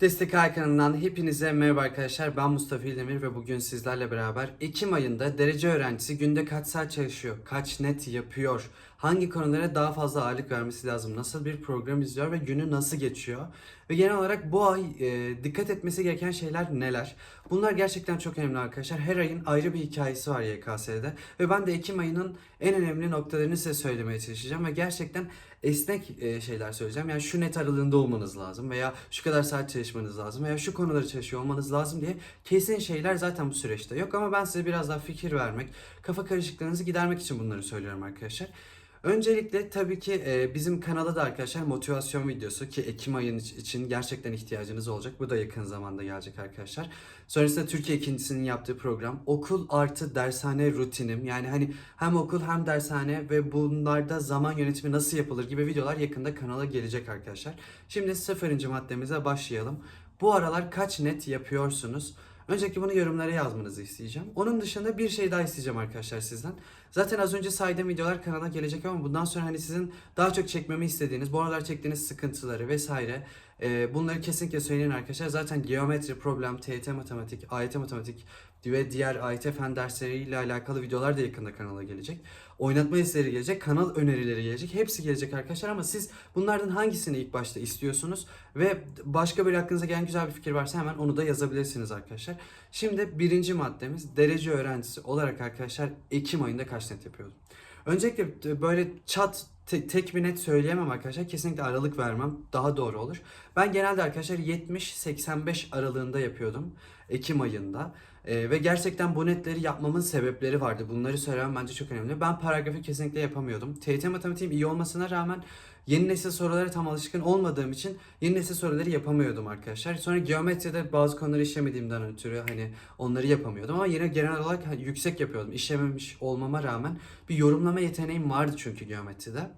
Destek Ay kanalından hepinize merhaba arkadaşlar. Ben Mustafa İldemir ve bugün sizlerle beraber Ekim ayında derece öğrencisi günde kaç saat çalışıyor, kaç net yapıyor, hangi konulara daha fazla ağırlık vermesi lazım, nasıl bir program izliyor ve günü nasıl geçiyor ve genel olarak bu ay e, dikkat etmesi gereken şeyler neler? Bunlar gerçekten çok önemli arkadaşlar. Her ayın ayrı bir hikayesi var YKS'de ve ben de Ekim ayının en önemli noktalarını size söylemeye çalışacağım ve gerçekten esnek e, şeyler söyleyeceğim. Yani şu net aralığında olmanız lazım veya şu kadar saat çalışmanız lazım veya şu konuları çalışıyor olmanız lazım diye kesin şeyler zaten bu süreçte yok ama ben size biraz daha fikir vermek, kafa karışıklığınızı gidermek için bunları söylüyorum arkadaşlar. Öncelikle tabii ki e, bizim kanala da arkadaşlar motivasyon videosu ki Ekim ayın iç- için gerçekten ihtiyacınız olacak. Bu da yakın zamanda gelecek arkadaşlar. Sonrasında Türkiye ikincisinin yaptığı program okul artı dershane rutinim. Yani hani hem okul hem dershane ve bunlarda zaman yönetimi nasıl yapılır gibi videolar yakında kanala gelecek arkadaşlar. Şimdi sıfırıncı maddemize başlayalım. Bu aralar kaç net yapıyorsunuz? Öncelikle bunu yorumlara yazmanızı isteyeceğim. Onun dışında bir şey daha isteyeceğim arkadaşlar sizden. Zaten az önce saydığım videolar kanala gelecek ama bundan sonra hani sizin daha çok çekmemi istediğiniz, bu aralar çektiğiniz sıkıntıları vesaire e, bunları kesinlikle söyleyin arkadaşlar. Zaten geometri, problem, TYT matematik, AYT matematik ve diğer AYT fen dersleriyle alakalı videolar da yakında kanala gelecek. Oynatma listeleri gelecek, kanal önerileri gelecek. Hepsi gelecek arkadaşlar ama siz bunlardan hangisini ilk başta istiyorsunuz ve başka böyle aklınıza gelen güzel bir fikir varsa hemen onu da yazabilirsiniz arkadaşlar. Şimdi birinci maddemiz derece öğrencisi olarak arkadaşlar Ekim ayında kaç net yapıyordum? Öncelikle e, böyle çat te- tek bir net söyleyemem arkadaşlar. Kesinlikle aralık vermem daha doğru olur. Ben genelde arkadaşlar 70-85 aralığında yapıyordum Ekim ayında. Ee, ve gerçekten bu netleri yapmamın sebepleri vardı. Bunları söylemem bence çok önemli. Ben paragrafı kesinlikle yapamıyordum. TYT matematiğim iyi olmasına rağmen yeni nesil sorulara tam alışkın olmadığım için yeni nesil soruları yapamıyordum arkadaşlar. Sonra geometride bazı konuları işlemediğimden ötürü hani onları yapamıyordum ama yine genel olarak hani yüksek yapıyordum. İşlememiş olmama rağmen bir yorumlama yeteneğim vardı çünkü geometride.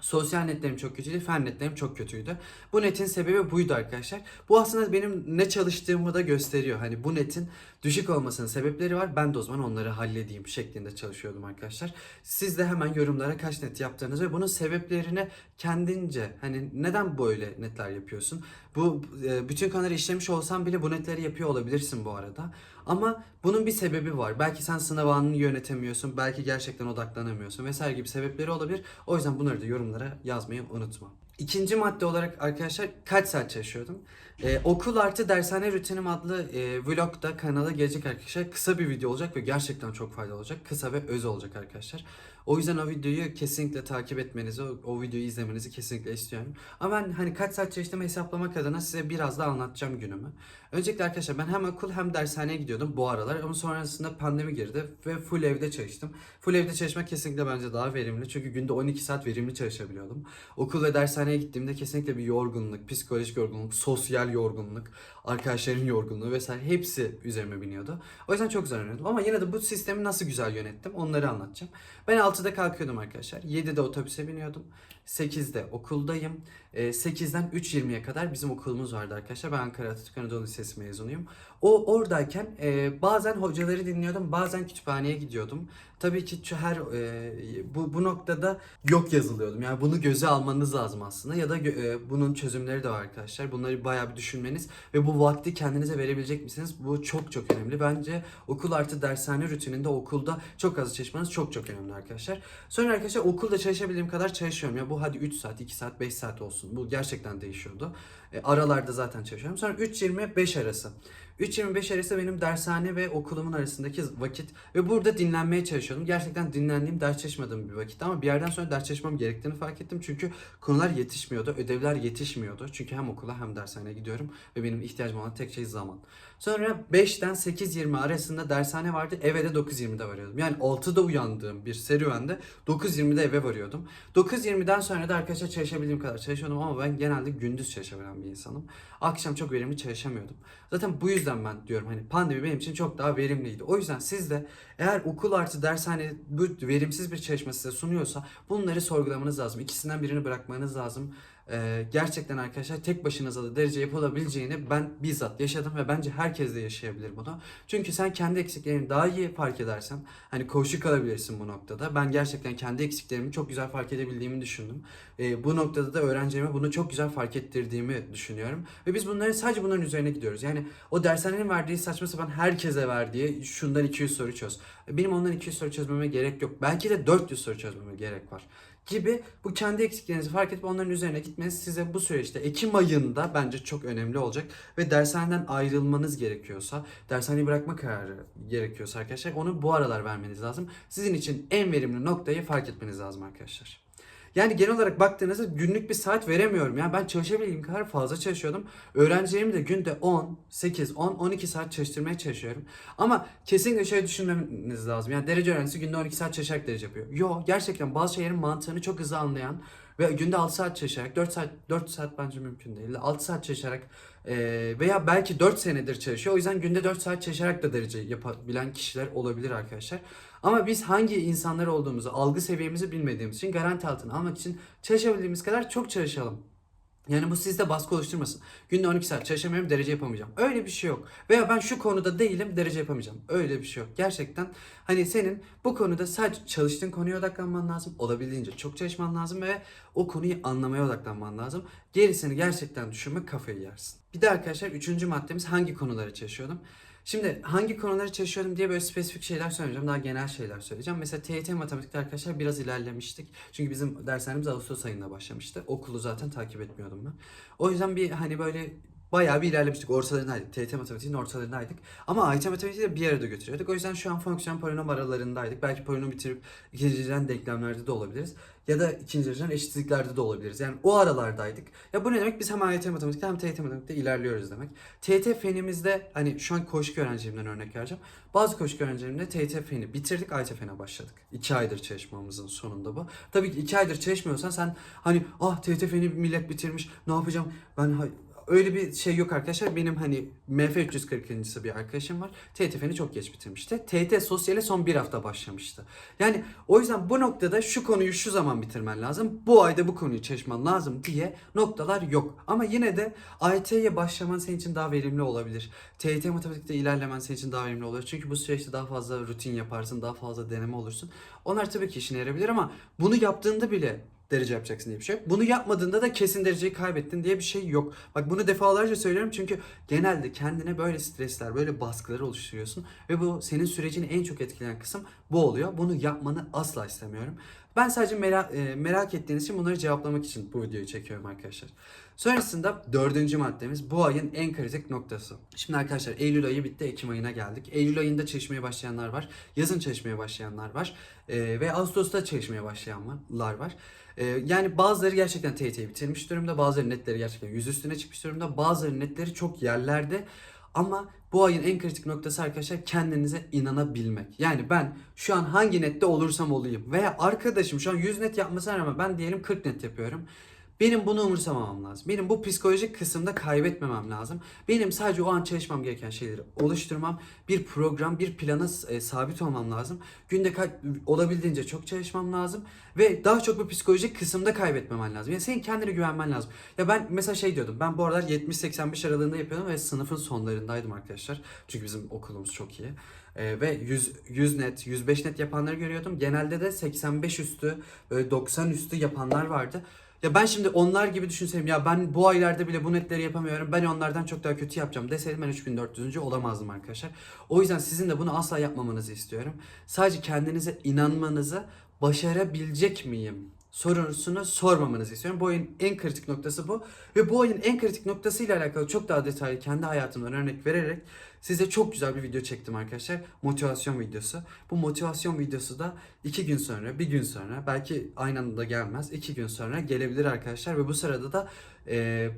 Sosyal netlerim çok kötüydü, fen netlerim çok kötüydü. Bu netin sebebi buydu arkadaşlar. Bu aslında benim ne çalıştığımı da gösteriyor. Hani bu netin düşük olmasının sebepleri var. Ben de o zaman onları halledeyim şeklinde çalışıyordum arkadaşlar. Siz de hemen yorumlara kaç net yaptığınız ve bunun sebeplerini kendince hani neden böyle netler yapıyorsun? Bu e, bütün konuları işlemiş olsan bile bu netleri yapıyor olabilirsin bu arada. Ama bunun bir sebebi var. Belki sen sınav anını yönetemiyorsun, belki gerçekten odaklanamıyorsun vesaire gibi sebepleri olabilir. O yüzden bunları da yorumlara yazmayı unutma. İkinci madde olarak arkadaşlar kaç saat çalışıyordum? Ee, okul artı dershane rutinim adlı e, vlog da kanala gelecek arkadaşlar. Kısa bir video olacak ve gerçekten çok faydalı olacak. Kısa ve öz olacak arkadaşlar. O yüzden o videoyu kesinlikle takip etmenizi, o, o videoyu izlemenizi kesinlikle istiyorum. Ama ben hani kaç saat çalıştığımı hesaplamak adına size biraz daha anlatacağım günümü. Öncelikle arkadaşlar ben hem okul hem dershaneye gidiyordum bu aralar ama sonrasında pandemi girdi ve full evde çalıştım. Full evde çalışmak kesinlikle bence daha verimli çünkü günde 12 saat verimli çalışabiliyordum. Okul ve dershaneye gittiğimde kesinlikle bir yorgunluk, psikolojik yorgunluk, sosyal yorgunluk, arkadaşların yorgunluğu vesaire hepsi üzerime biniyordu. O yüzden çok güzel yönettim ama yine de bu sistemi nasıl güzel yönettim onları anlatacağım. Ben 6'da kalkıyordum arkadaşlar. 7'de otobüse biniyordum. 8'de okuldayım. Ee, 8'den 3.20'ye kadar bizim okulumuz vardı arkadaşlar. Ben Ankara Atatürk Anadolu Lisesi mezunuyum. O oradayken e, bazen hocaları dinliyordum, bazen kütüphaneye gidiyordum. Tabii ki şu her e, bu bu noktada yok yazılıyordum. Yani bunu göze almanız lazım aslında ya da e, bunun çözümleri de var arkadaşlar. Bunları bayağı bir düşünmeniz ve bu vakti kendinize verebilecek misiniz? Bu çok çok önemli. Bence okul artı dershane rutininde okulda çok az çalışmanız çok çok önemli arkadaşlar. Sonra arkadaşlar okulda çalışabildiğim kadar çalışıyorum. Ya bu hadi 3 saat, 2 saat, 5 saat olsun. Bu gerçekten değişiyordu. E, aralarda zaten çalışıyorum. Sonra 3.20-5 arası. 3.25 arası benim dershane ve okulumun arasındaki vakit ve burada dinlenmeye çalışıyordum. Gerçekten dinlendiğim, ders çalışmadığım bir vakit ama bir yerden sonra ders çalışmam gerektiğini fark ettim. Çünkü konular yetişmiyordu, ödevler yetişmiyordu. Çünkü hem okula hem dershaneye gidiyorum ve benim ihtiyacım olan tek şey zaman. Sonra 5'ten 8.20 arasında dershane vardı. Eve de 9.20'de varıyordum. Yani 6'da uyandığım bir serüvende 9.20'de eve varıyordum. 9.20'den sonra da arkadaşlar çalışabildiğim kadar çalışıyordum ama ben genelde gündüz çalışabilen bir insanım. Akşam çok verimli çalışamıyordum. Zaten bu yüzden ben diyorum hani pandemi benim için çok daha verimliydi. O yüzden siz de eğer okul artı dershane bu verimsiz bir çalışma size sunuyorsa bunları sorgulamanız lazım. İkisinden birini bırakmanız lazım. Ee, gerçekten arkadaşlar tek başınıza da derece yapılabileceğini ben bizzat yaşadım ve bence herkes de yaşayabilir bunu. Çünkü sen kendi eksiklerini daha iyi fark edersen hani koşu kalabilirsin bu noktada. Ben gerçekten kendi eksiklerimi çok güzel fark edebildiğimi düşündüm. Ee, bu noktada da öğrencilerime bunu çok güzel fark ettirdiğimi düşünüyorum. Ve biz bunların sadece bunların üzerine gidiyoruz. Yani o dershanenin verdiği saçma sapan herkese verdiği şundan 200 soru çöz. Benim ondan 200 soru çözmeme gerek yok. Belki de 400 soru çözmeme gerek var gibi bu kendi eksiklerinizi fark edip onların üzerine gitmeniz size bu süreçte Ekim ayında bence çok önemli olacak ve dershaneden ayrılmanız gerekiyorsa, dershaneyi bırakma kararı gerekiyorsa arkadaşlar onu bu aralar vermeniz lazım. Sizin için en verimli noktayı fark etmeniz lazım arkadaşlar. Yani genel olarak baktığınızda günlük bir saat veremiyorum. Yani ben çalışabildiğim kadar fazla çalışıyordum. Öğrencilerimi de günde 10, 8, 10, 12 saat çalıştırmaya çalışıyorum. Ama kesinlikle şöyle düşünmeniz lazım. Yani derece öğrencisi günde 12 saat çalışarak derece yapıyor. Yo gerçekten bazı şeylerin mantığını çok hızlı anlayan ve günde 6 saat çalışarak 4 saat 4 saat bence mümkün değil. 6 saat çalışarak e, veya belki 4 senedir çalışıyor. O yüzden günde 4 saat çalışarak da derece yapabilen kişiler olabilir arkadaşlar. Ama biz hangi insanlar olduğumuzu, algı seviyemizi bilmediğimiz için garanti altına almak için çalışabildiğimiz kadar çok çalışalım. Yani bu sizde baskı oluşturmasın. Günde 12 saat çalışamıyorum derece yapamayacağım. Öyle bir şey yok. Veya ben şu konuda değilim derece yapamayacağım. Öyle bir şey yok. Gerçekten hani senin bu konuda sadece çalıştığın konuya odaklanman lazım. Olabildiğince çok çalışman lazım ve o konuyu anlamaya odaklanman lazım. Gerisini gerçekten düşünme kafayı yersin. Bir de arkadaşlar üçüncü maddemiz hangi konuları çalışıyordum? Şimdi hangi konuları çalışıyordum diye böyle spesifik şeyler söylemeyeceğim. Daha genel şeyler söyleyeceğim. Mesela TYT matematikte arkadaşlar biraz ilerlemiştik. Çünkü bizim dershanemiz Ağustos ayında başlamıştı. Okulu zaten takip etmiyordum ben. O yüzden bir hani böyle bayağı bir ilerlemiştik. Ortalarındaydık. TYT matematiğinin ortalarındaydık. Ama AYT matematiği de bir arada götürüyorduk. O yüzden şu an fonksiyon polinom aralarındaydık. Belki polinom bitirip ikinci dereceden denklemlerde de olabiliriz. Ya da ikinci dereceden eşitsizliklerde de olabiliriz. Yani o aralardaydık. Ya bu ne demek? Biz hem AYT matematikte hem TYT matematikte ilerliyoruz demek. TYT fenimizde hani şu an koşku öğrencilerimden örnek vereceğim. Bazı koşku öğrencilerimde TYT feni bitirdik, AYT fene başladık. İki aydır çalışmamızın sonunda bu. Tabii ki iki aydır çalışmıyorsan sen hani ah TYT feni millet bitirmiş ne yapacağım ben Öyle bir şey yok arkadaşlar. Benim hani MF 340'lısı bir arkadaşım var. TYT feni çok geç bitirmişti. TYT sosyale son bir hafta başlamıştı. Yani o yüzden bu noktada şu konuyu şu zaman bitirmen lazım. Bu ayda bu konuyu çalışman lazım diye noktalar yok. Ama yine de AYT'ye başlaman senin için daha verimli olabilir. TYT matematikte ilerlemen senin için daha verimli olabilir. Çünkü bu süreçte daha fazla rutin yaparsın, daha fazla deneme olursun. Onlar tabii ki işine yarayabilir ama bunu yaptığında bile derece yapacaksın diye bir şey. Bunu yapmadığında da kesin dereceyi kaybettin diye bir şey yok. Bak bunu defalarca söylüyorum çünkü genelde kendine böyle stresler, böyle baskılar oluşturuyorsun ve bu senin sürecini en çok etkileyen kısım bu oluyor. Bunu yapmanı asla istemiyorum. Ben sadece merak, e, merak ettiğiniz için bunları cevaplamak için bu videoyu çekiyorum arkadaşlar. Sonrasında dördüncü maddemiz bu ayın en kritik noktası. Şimdi arkadaşlar Eylül ayı bitti, Ekim ayına geldik. Eylül ayında çalışmaya başlayanlar var, yazın çalışmaya başlayanlar var e, ve Ağustos'ta çalışmaya başlayanlar var. Ee, yani bazıları gerçekten TYT'yi bitirmiş durumda. Bazıları netleri gerçekten yüz üstüne çıkmış durumda. Bazıları netleri çok yerlerde. Ama bu ayın en kritik noktası arkadaşlar kendinize inanabilmek. Yani ben şu an hangi nette olursam olayım veya arkadaşım şu an 100 net yapmasına rağmen ben diyelim 40 net yapıyorum. Benim bunu umursamamam lazım. Benim bu psikolojik kısımda kaybetmemem lazım. Benim sadece o an çalışmam gereken şeyleri oluşturmam, bir program, bir plana e, sabit olmam lazım. Günde olabildiğince çok çalışmam lazım ve daha çok bu psikolojik kısımda kaybetmemen lazım. Yani senin kendine güvenmen lazım. Ya ben mesela şey diyordum. Ben bu aralar 70-85 aralığında yapıyordum ve sınıfın sonlarındaydım arkadaşlar. Çünkü bizim okulumuz çok iyi. Ee, ve 100, 100 net, 105 net yapanları görüyordum. Genelde de 85 üstü, böyle 90 üstü yapanlar vardı. Ya ben şimdi onlar gibi düşünseydim ya ben bu aylarda bile bu netleri yapamıyorum. Ben onlardan çok daha kötü yapacağım deseydim ben 3400. olamazdım arkadaşlar. O yüzden sizin de bunu asla yapmamanızı istiyorum. Sadece kendinize inanmanızı başarabilecek miyim? Sorusunu sormamanızı istiyorum. Bu oyun en kritik noktası bu. Ve bu oyun en kritik noktasıyla alakalı çok daha detaylı kendi hayatımdan örnek vererek size çok güzel bir video çektim arkadaşlar. Motivasyon videosu. Bu motivasyon videosu da iki gün sonra, bir gün sonra, belki aynı anda gelmez. iki gün sonra gelebilir arkadaşlar. Ve bu sırada da e,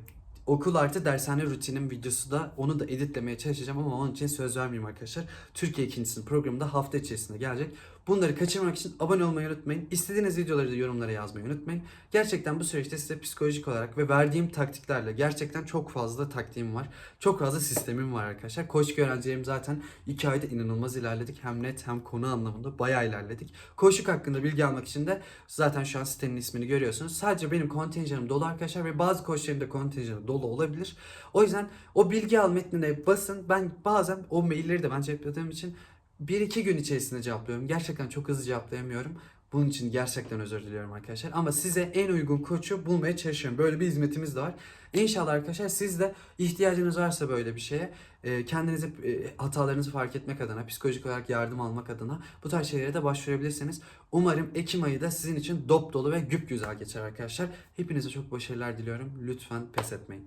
okul artı dershane rutinim videosu da onu da editlemeye çalışacağım ama onun için söz vermeyeyim arkadaşlar. Türkiye ikincisinin programı da hafta içerisinde gelecek. Bunları kaçırmamak için abone olmayı unutmayın. İstediğiniz videoları da yorumlara yazmayı unutmayın. Gerçekten bu süreçte size psikolojik olarak ve verdiğim taktiklerle gerçekten çok fazla taktiğim var. Çok fazla sistemim var arkadaşlar. Koçluk öğrencilerim zaten 2 ayda inanılmaz ilerledik. Hem net hem konu anlamında bayağı ilerledik. Koçluk hakkında bilgi almak için de zaten şu an sitenin ismini görüyorsunuz. Sadece benim kontenjanım dolu arkadaşlar ve bazı koçların da kontenjanı dolu olabilir. O yüzden o bilgi al metnine basın. Ben bazen o mailleri de ben cevapladığım için 1-2 gün içerisinde cevaplıyorum. Gerçekten çok hızlı cevaplayamıyorum. Bunun için gerçekten özür diliyorum arkadaşlar. Ama size en uygun koçu bulmaya çalışıyorum. Böyle bir hizmetimiz de var. İnşallah arkadaşlar siz de ihtiyacınız varsa böyle bir şeye e, kendinizi e, hatalarınızı fark etmek adına, psikolojik olarak yardım almak adına bu tarz şeylere de başvurabilirsiniz. Umarım Ekim ayı da sizin için dop dolu ve güp güzel geçer arkadaşlar. Hepinize çok başarılar diliyorum. Lütfen pes etmeyin.